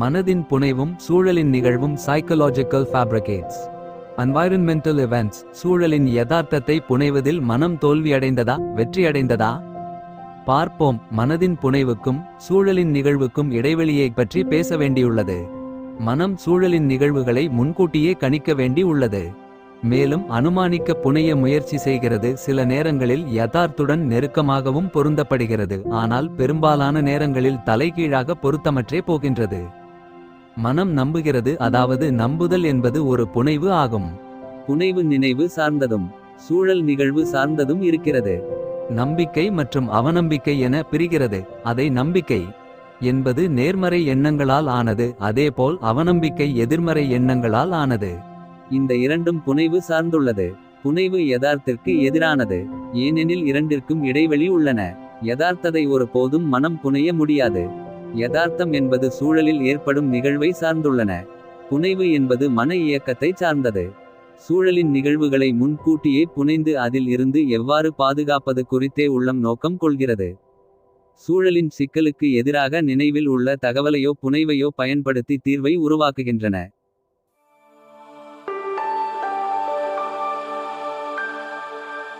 மனதின் புனைவும் சூழலின் நிகழ்வும் சைக்கலாஜிக்கல் ஃபேப்ரிகேட்ஸ் அன்வாயரன்மெண்டல் இவெண்ட்ஸ் சூழலின் யதார்த்தத்தை புனைவதில் மனம் தோல்வியடைந்ததா வெற்றியடைந்ததா? பார்ப்போம் மனதின் புனைவுக்கும் சூழலின் நிகழ்வுக்கும் இடைவெளியை பற்றி பேச வேண்டியுள்ளது. மனம் சூழலின் நிகழ்வுகளை முன்கூட்டியே கணிக்க வேண்டி உள்ளது மேலும் அனுமானிக்க புனைய முயற்சி செய்கிறது. சில நேரங்களில் யதார்த்துடன் நெருக்கமாகவும் பொருந்தப்படுகிறது. ஆனால் பெரும்பாலான நேரங்களில் தலைகீழாக பொருத்தமற்றே போகின்றது. மனம் நம்புகிறது. அதாவது நம்புதல் என்பது ஒரு புனைவு ஆகும். புனைவு நினைவு சார்ந்ததும் சூழல் நிகழ்வு சார்ந்ததும் இருக்கிறது. நம்பிக்கை மற்றும் அவநம்பிக்கை என பிரிகிறது. அதை நம்பிக்கை என்பது நேர்மறை எண்ணங்களால் ஆனது. அதேபோல் அவநம்பிக்கை எதிர்மறை எண்ணங்களால் ஆனது. இந்த இரண்டும் புனைவு சார்ந்துள்ளது. புனைவு யதார்த்திற்கு எதிரானது. ஏனெனில் இரண்டிற்கும் இடைவெளி உள்ளன. யதார்த்ததை ஒரு போதும் மனம் புனைய முடியாது. யதார்த்தம் என்பது சூழலில் ஏற்படும் நிகழ்வை சார்ந்துள்ளன. புனைவு என்பது மன இயக்கத்தை சார்ந்தது. சூழலின் நிகழ்வுகளை முன்கூட்டியே புனைந்து அதில் இருந்து எவ்வாறு பாதுகாப்பது குறித்தே உள்ளம் நோக்கம் கொள்கிறது. சூழலின் சிக்கலுக்கு எதிராக நினைவில் உள்ள தகவலையோ புனைவையோ பயன்படுத்தி தீர்வை உருவாக்குகின்றன.